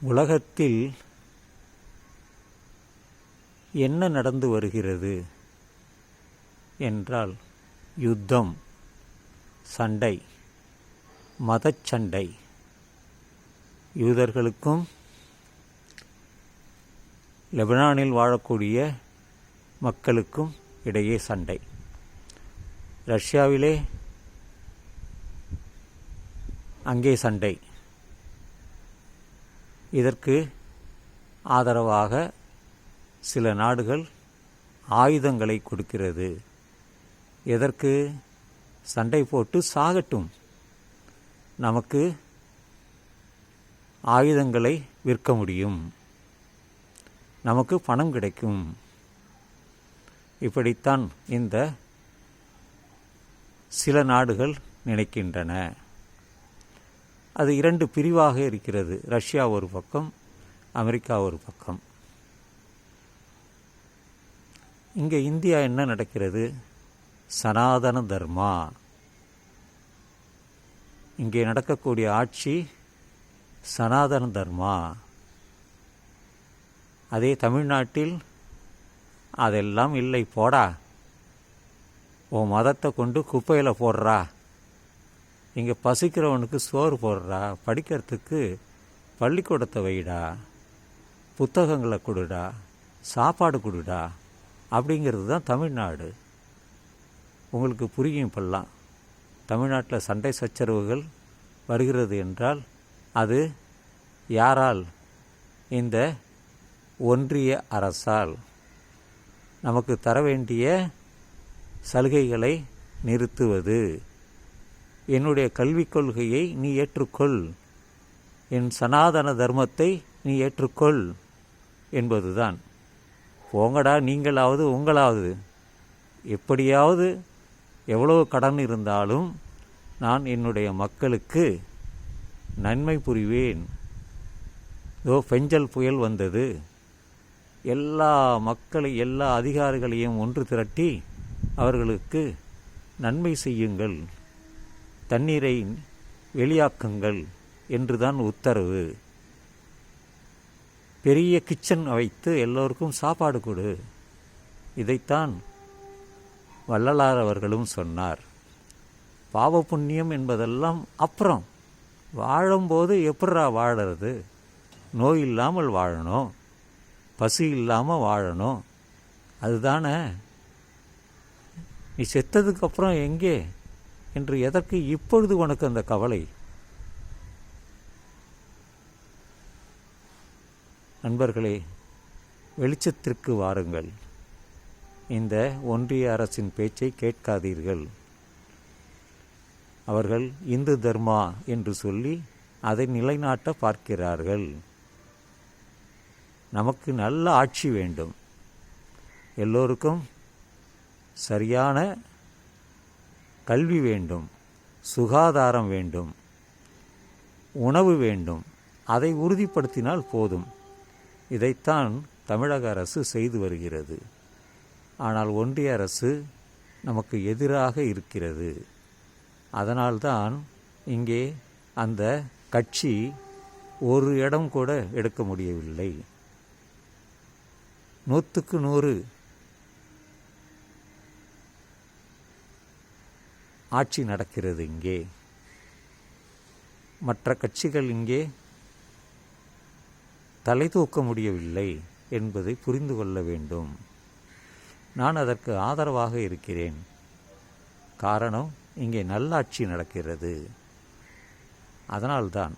உலகத்தில் என்ன நடந்து வருகிறது என்றால் யுத்தம் சண்டை மதச்சண்டை யூதர்களுக்கும் லெபனானில் வாழக்கூடிய மக்களுக்கும் இடையே சண்டை. ரஷ்யாவிலே அங்கே சண்டை. இதற்கு ஆதரவாக சில நாடுகள் ஆயுதங்களை கொடுக்கிறது. எதற்கு? சண்டை போட்டு சாகட்டும். நமக்கு ஆயுதங்களை விற்க முடியும். நமக்கு பணம் கிடைக்கும். இப்படித்தான் இந்த சில நாடுகள் நினைக்கின்றன. அது இரண்டு பிரிவாக இருக்கிறது. ரஷ்யா ஒரு பக்கம் அமெரிக்கா ஒரு பக்கம். இங்கே இந்தியா என்ன நடக்கிறது? சனாதன தர்மா. இங்கே நடக்கக்கூடிய ஆட்சி சனாதன தர்மா. அதே தமிழ்நாட்டில் அதெல்லாம் இல்லை. போடா. உன் மதத்தை கொண்டு குப்பையில் போடுறா. இங்கே பசிக்கிறவனுக்கு சோறு போடுறா படிக்கிறதுக்கு பள்ளிக்கூடத்தை வைடா புத்தகங்களை கொடுடா சாப்பாடு கொடுடா அப்படிங்கிறது தான் தமிழ்நாடு. உங்களுக்கு புரியும் இப்பெல்லாம். தமிழ்நாட்டில் சண்டை சச்சரவுகள் வருகிறது என்றால் அது யாரால்? இந்த ஒன்றிய அரசால். நமக்கு தர வேண்டிய சலுகைகளை நிறுத்துவது. என்னுடைய கல்விக் கொள்கையை நீ ஏற்றுக்கொள். என் சனாதன தர்மத்தை நீ ஏற்றுக்கொள் என்பதுதான். போங்கடா நீங்களாவது உங்களாவது. எப்படியாவது எவ்வளவு கடன் இருந்தாலும் நான் என்னுடைய மக்களுக்கு நன்மை புரிவேன். இதோ பெஞ்சல் புயல் வந்தது. எல்லா மக்களை எல்லா அதிகாரிகளையும் ஒன்று திரட்டி அவர்களுக்கு நன்மை செய்யுங்கள். தண்ணீரை வெளியாக்குங்கள் என்றுதான் உத்தரவு. பெரிய கிச்சன் வைத்து எல்லோருக்கும் சாப்பாடு கொடு. இதைத்தான் வள்ளலார் அவர்களும் சொன்னார். பாவ புண்ணியம் என்பதெல்லாம் அப்புறம். வாழும்போது எப்படா வாழறது? நோய் இல்லாமல் வாழணும். பசி இல்லாமல் வாழணும். அதுதானே? நீ செத்ததுக்கப்புறம் எங்கே? என்று எதற்கு இப்பொழுது உனக்கு அந்த கவலை? நண்பர்களே வெளிச்சத்திற்கு வாருங்கள். இந்த ஒன்றிய அரசின் பேச்சை கேட்காதீர்கள். அவர்கள் இந்து தர்மா என்று சொல்லி அதை நிலைநாட்ட பார்க்கிறார்கள். நமக்கு நல்ல ஆட்சி வேண்டும். எல்லோருக்கும் சரியான கல்வி வேண்டும் சுகாதாரம் வேண்டும் உணவு வேண்டும் அதை உறுதிப்படுத்தினால் போதும். இதைத்தான் தமிழக அரசு செய்து வருகிறது. ஆனால் ஒன்றிய அரசு நமக்கு எதிராக இருக்கிறது. அதனால்தான் இங்கே அந்த கட்சி ஒரு இடம் கூட எடுக்க முடியவில்லை. நூற்றுக்கு நூறு ஆட்சி நடக்கிறது இங்கே. மற்ற கட்சிகள் இங்கே தலை தூக்க முடியவில்லை என்பதை புரிந்து கொள்ள வேண்டும். நான் அதற்கு ஆதரவாக இருக்கிறேன். காரணம் இங்கே நல்லாட்சி நடக்கிறது. அதனால்தான்